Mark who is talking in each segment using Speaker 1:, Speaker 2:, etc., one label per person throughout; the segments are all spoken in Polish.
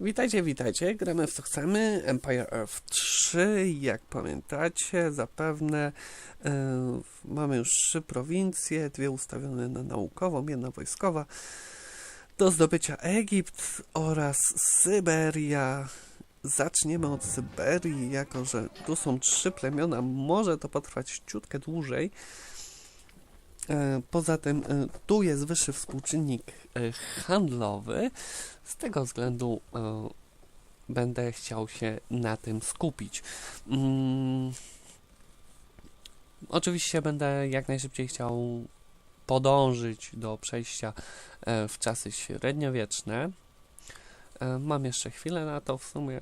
Speaker 1: Witajcie, witajcie. Gramy w co chcemy. Empire Earth 3. Jak pamiętacie, zapewne e, mamy już trzy prowincje, dwie ustawione na naukową, jedna wojskowa. Do zdobycia Egipt oraz Syberia. Zaczniemy od Syberii, jako że tu są trzy plemiona, może to potrwać ciutkę dłużej. E, Poza tym e, tu jest wyższy współczynnik e, handlowy. Z tego względu będę chciał się na tym skupić. Mm, oczywiście będę jak najszybciej chciał podążyć do przejścia w czasy średniowieczne. Mam jeszcze chwilę na to, w sumie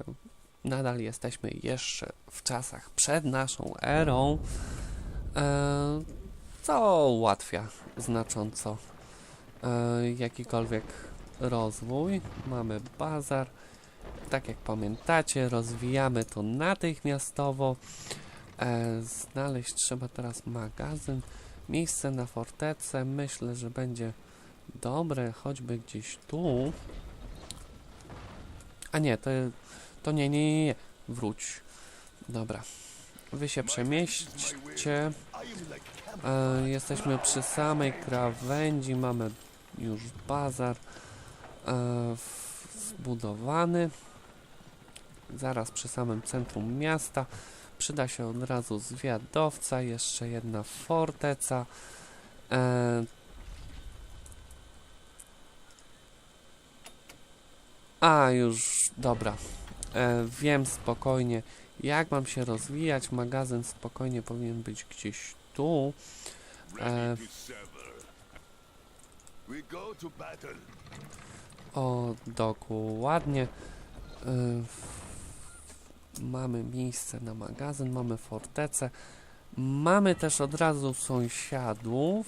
Speaker 1: nadal jesteśmy jeszcze w czasach przed naszą erą, co ułatwia znacząco e, jakikolwiek rozwój. Mamy bazar. Tak jak pamiętacie, rozwijamy to natychmiastowo. E, znaleźć trzeba teraz magazyn, miejsce na fortecę. Myślę, że będzie dobre, choćby gdzieś tu. A nie, to, to nie, nie, nie, nie. Wróć. Dobra. Wy się przemieśćcie. E, jesteśmy przy samej krawędzi, mamy już bazar e, w- zbudowany. Zaraz przy samym centrum miasta. Przyda się od razu zwiadowca, jeszcze jedna forteca. E, a, już, dobra. E, wiem spokojnie, jak mam się rozwijać. Magazyn spokojnie powinien być gdzieś tu. E. O, dokładnie. Y, mamy miejsce na magazyn, mamy fortecę. Mamy też od razu sąsiadów.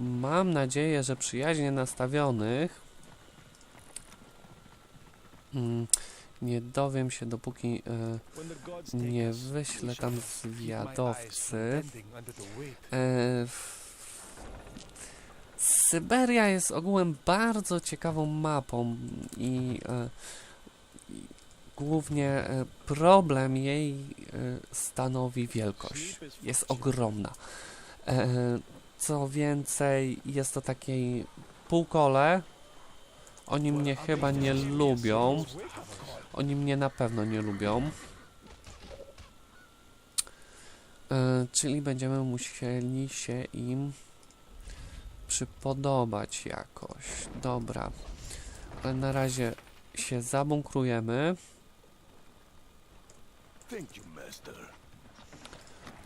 Speaker 1: Mam nadzieję, że przyjaźnie nastawionych. Mm, Nie dowiem się, dopóki y, nie wyślę tam zwiadowcy. E, Syberia jest ogółem bardzo ciekawą mapą i, e, i głównie e, problem jej e, stanowi wielkość. Jest ogromna. E, co więcej, jest to takie półkole. Oni mnie chyba nie lubią. Oni mnie na pewno nie lubią. E, czyli będziemy musieli się im przypodobać jakoś. Dobra. Ale na razie się zabunkrujemy.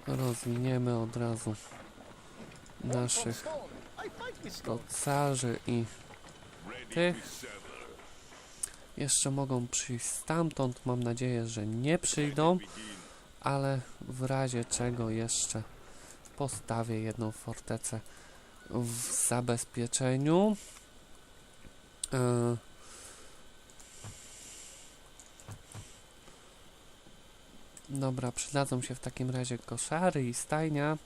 Speaker 1: Rozwiniemy od razu naszych docarzy i tych. Jeszcze mogą przyjść stamtąd. Mam nadzieję, że nie przyjdą, ale w razie czego jeszcze postawię jedną fortecę w zabezpieczeniu. E, Dobra, przydadzą się w takim razie koszary i stajnia.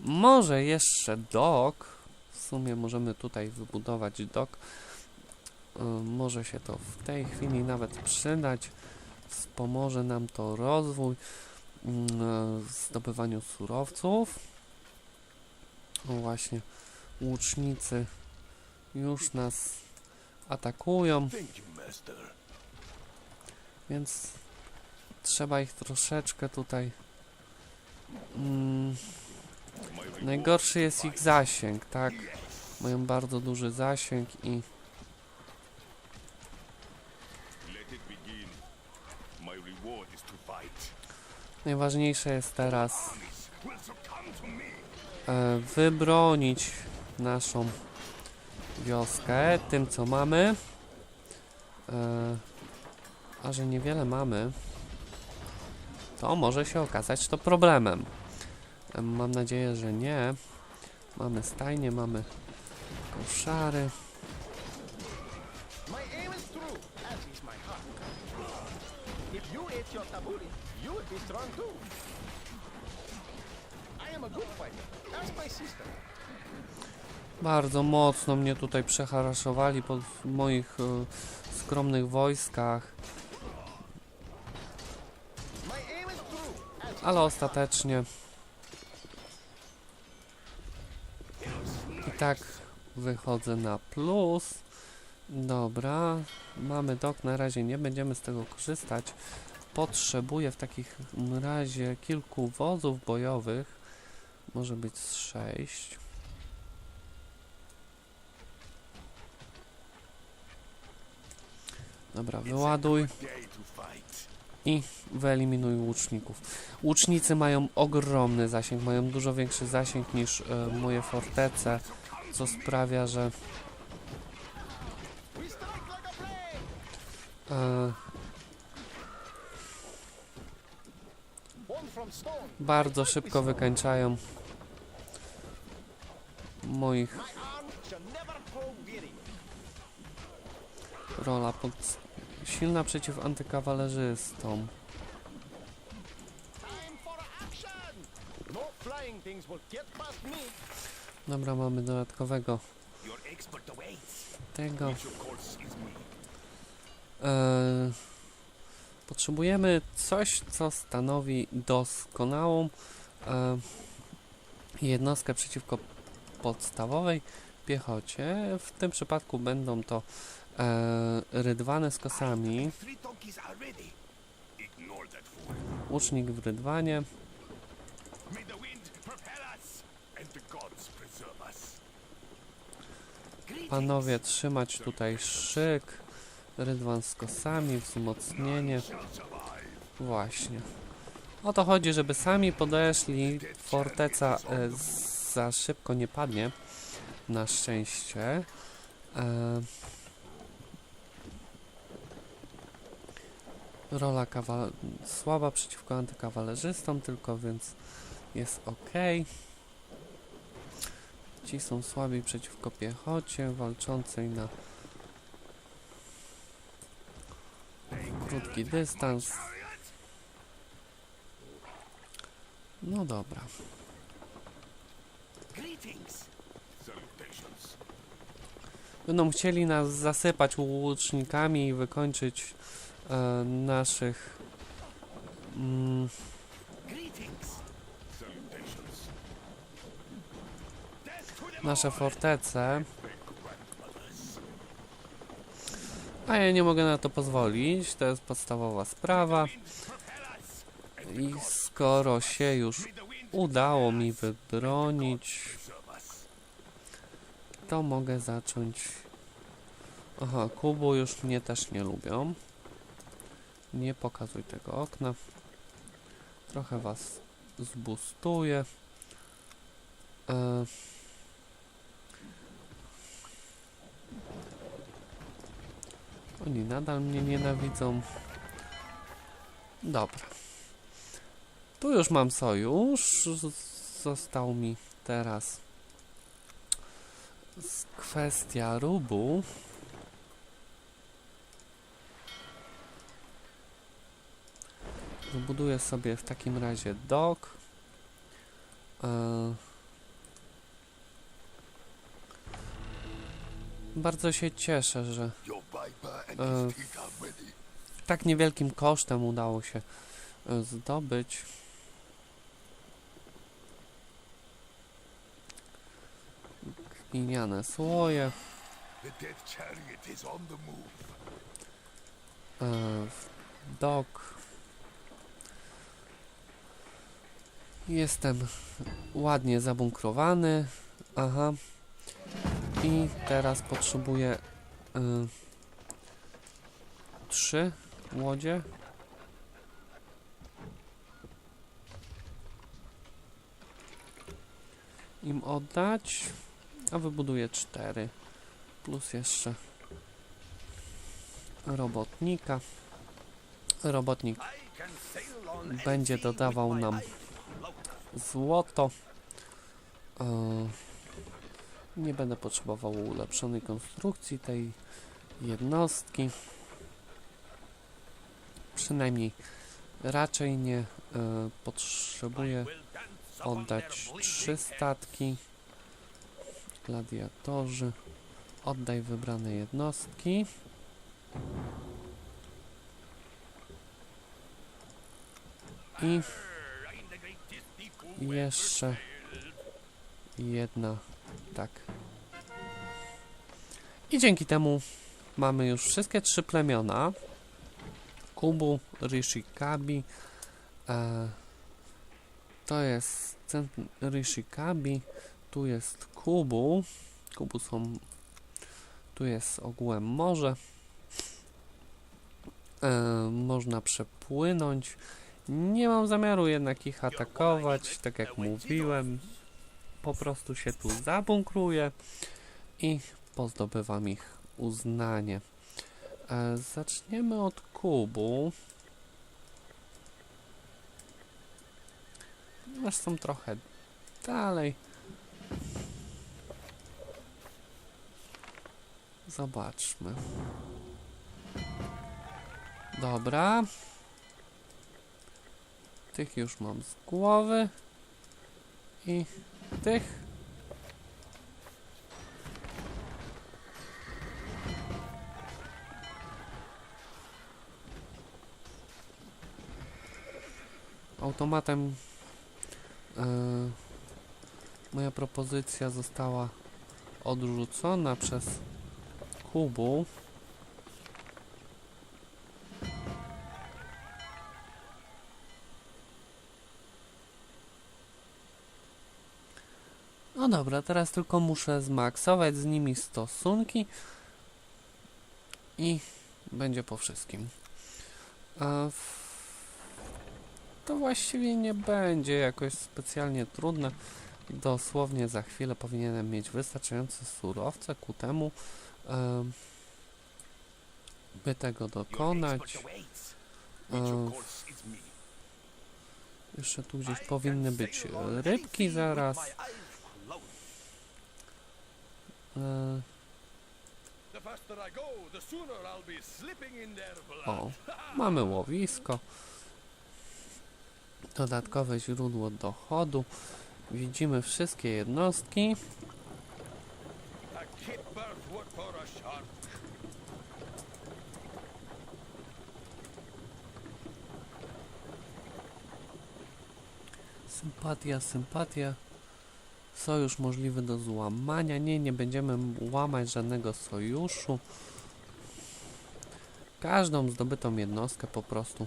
Speaker 1: Może jeszcze dok. W sumie możemy tutaj wybudować dok. E, Może się to w tej chwili nawet przydać. Wspomoże nam to rozwój mm, e, w zdobywaniu surowców. Właśnie, łucznicy już nas atakują, więc trzeba ich troszeczkę tutaj. Mm, najgorszy jest ich zasięg, tak? Mają bardzo duży zasięg i najważniejsze jest teraz e, wybronić naszą wioskę tym co mamy. E, a że niewiele mamy, to może się okazać to problemem. E, mam nadzieję, że nie. Mamy stajnie, mamy koszary.
Speaker 2: Would be strong too. I am a good fighter. Ask my sister.
Speaker 1: Bardzo mocno mnie tutaj przeharaszowali pod moich e, skromnych wojskach, ale ostatecznie i tak wychodzę na plus. Dobra, mamy dok, na razie nie będziemy z tego korzystać. Potrzebuję w takim razie kilku wozów bojowych, może być z sześć. Dobra, wyładuj i wyeliminuj łuczników. Łucznicy mają ogromny zasięg, mają dużo większy zasięg niż e, moje fortece, co sprawia, że
Speaker 2: we
Speaker 1: bardzo szybko wykańczają moich rola pod silna przeciw antykawalerzystom. Dobra, mamy dodatkowego tego.
Speaker 3: Which
Speaker 1: potrzebujemy coś, co stanowi doskonałą e, jednostkę przeciwko podstawowej piechocie. W tym przypadku będą to e, z kosami, łucznik w rydwanie. Panowie, trzymać tutaj szyk, rydwan z kosami, wzmocnienie. Właśnie. O to chodzi, żeby sami podeszli. Forteca e, za szybko nie padnie. Na szczęście. E, rola słaba przeciwko antykawalerzystom, tylko więc jest ok. Ci są słabi przeciwko piechocie walczącej na krótki dystans. No dobra. Będą chcieli nas zasypać łucznikami i wykończyć e, naszych mm, nasze fortece. A ja nie mogę na to pozwolić. To jest podstawowa sprawa. I skoro się już udało mi wybronić, to mogę zacząć. Aha, Kubu już mnie też nie lubią. Nie pokazuj tego okna. Trochę was zbustuję. E... Oni nadal mnie nienawidzą. Dobra. Tu już mam sojusz. Został mi teraz kwestia rubu. Wybuduję sobie w takim razie dok. E, Bardzo się cieszę, że
Speaker 3: ready.
Speaker 1: tak niewielkim kosztem udało się e, zdobyć. Gliniane słoje. E, dok. Jestem ładnie zabunkrowany. Aha. I teraz potrzebuję y, trzy łodzie. Im oddać, a wybuduję cztery. Plus jeszcze robotnika. Robotnik będzie dodawał nam złoto. E, nie będę potrzebował ulepszonej konstrukcji tej jednostki. Przynajmniej raczej nie y, potrzebuję oddać trzy statki. Gladiatorzy oddaj wybrane jednostki. I jeszcze jedna tak. I dzięki temu mamy już wszystkie trzy plemiona. Kubu, Rishikabi. E, to jest Rishikabi. Tu jest Kubu. Kubu są. Tu jest ogółem morze. E, można przepłynąć. Nie mam zamiaru jednak ich atakować, tak jak mówiłem. Po prostu się tu zabunkruję i pozdobywam ich uznanie. E, zaczniemy od kubu. Ponieważ są trochę dalej. Zobaczmy. Dobra. Tych już mam z głowy. I tych. Automatem e, moja propozycja została odrzucona przez Kubu. No dobra, teraz tylko muszę zmaksować z nimi stosunki i będzie po wszystkim. To właściwie nie będzie jakoś specjalnie trudne. Dosłownie za chwilę powinienem mieć wystarczające surowce ku temu, em, by tego dokonać. Jeszcze tu gdzieś powinny być rybki zaraz. E,
Speaker 3: The faster I go, the sooner I'll be slipping in their blood.
Speaker 1: O, mamy łowisko. Dodatkowe źródło dochodu. Widzimy wszystkie jednostki. Sympatia, sympatia. Sojusz możliwy do złamania. Nie, nie będziemy łamać żadnego sojuszu. Każdą zdobytą jednostkę po prostu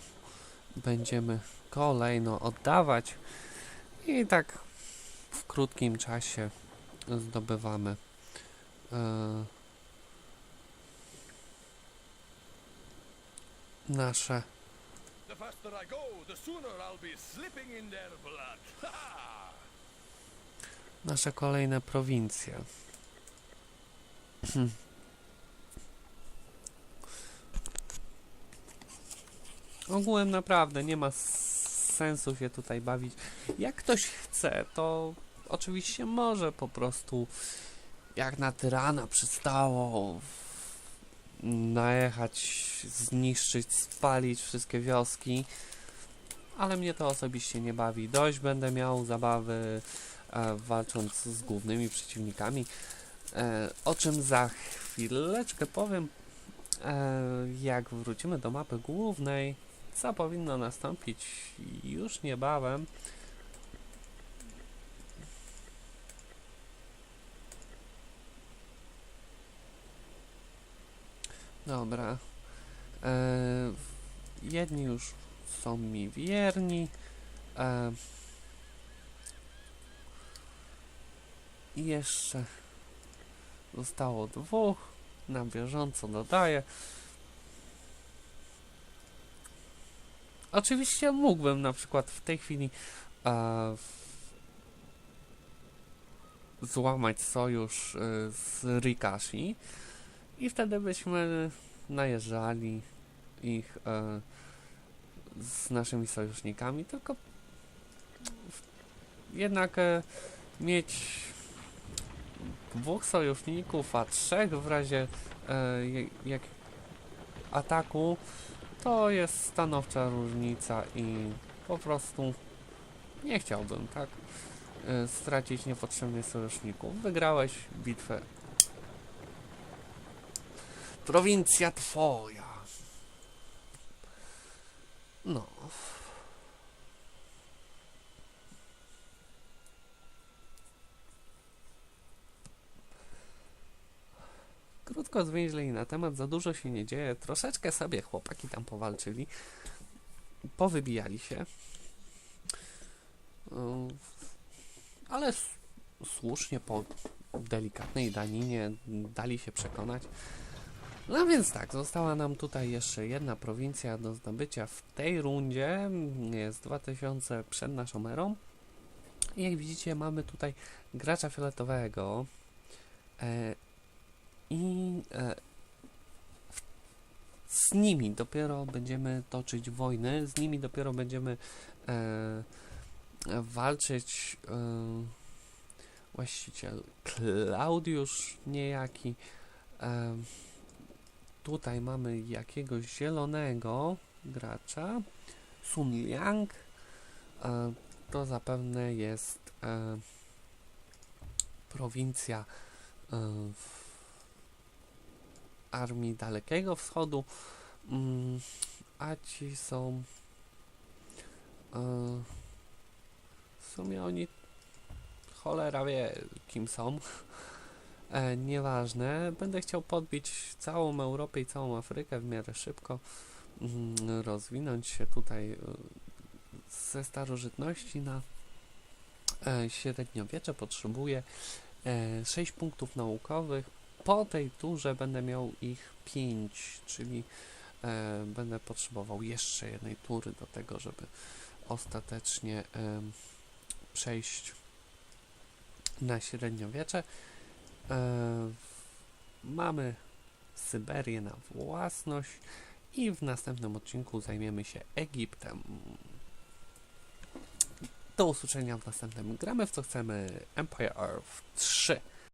Speaker 1: będziemy kolejno oddawać. I tak w krótkim czasie zdobywamy e, nasze
Speaker 3: The faster I go, the sooner I'll be slipping in their blood.
Speaker 1: nasze kolejne prowincje. Ogółem naprawdę nie ma sensu się tutaj bawić. Jak ktoś chce, to oczywiście może po prostu jak na tyrana przystało najechać, zniszczyć, spalić wszystkie wioski. Ale mnie to osobiście nie bawi. Dość będę miał zabawy walcząc z głównymi przeciwnikami. E, o czym za chwileczkę powiem, e, jak wrócimy do mapy głównej, co powinno nastąpić już niebawem. Dobra. E, jedni już są mi wierni. E, I jeszcze zostało dwóch. Na bieżąco dodaję. Oczywiście mógłbym na przykład w tej chwili e, złamać sojusz e, z Rikashi i wtedy byśmy najeżdżali ich e, z naszymi sojusznikami, tylko jednak e, mieć dwóch sojuszników, a trzech w razie e, jak ataku, to jest stanowcza różnica i po prostu nie chciałbym, tak, e, stracić niepotrzebnie sojuszników. Wygrałeś bitwę. Prowincja twoja. No. Krótko zwięźlej na temat, za dużo się nie dzieje. Troszeczkę sobie chłopaki tam powalczyli. Powybijali się. Ym, Ale słusznie po delikatnej daninie dali się przekonać. No więc tak, została nam tutaj jeszcze jedna prowincja do zdobycia w tej rundzie. Jest 2000 przed naszą erą. I jak widzicie, mamy tutaj gracza fioletowego. E, I e, z nimi dopiero będziemy toczyć wojny, z nimi dopiero będziemy e, walczyć. E, właściciel Klaudiusz niejaki. E, tutaj mamy jakiegoś zielonego gracza. Sun Liang. E, to zapewne jest e, prowincja e, w armii Dalekiego Wschodu, mm, a ci są e, w sumie oni cholera wie kim są. E, nieważne, będę chciał podbić całą Europę i całą Afrykę w miarę szybko. Mm, rozwinąć się tutaj e, ze starożytności na średniowiecze. Potrzebuję e, 6 punktów naukowych. Po tej turze będę miał ich 5, czyli e, będę potrzebował jeszcze jednej tury do tego, żeby ostatecznie em, przejść na średniowiecze. E, mamy Syberię na własność i w następnym odcinku zajmiemy się Egiptem. Do usłyszenia w następnym. Gramy w co chcemy Empire Earth 3.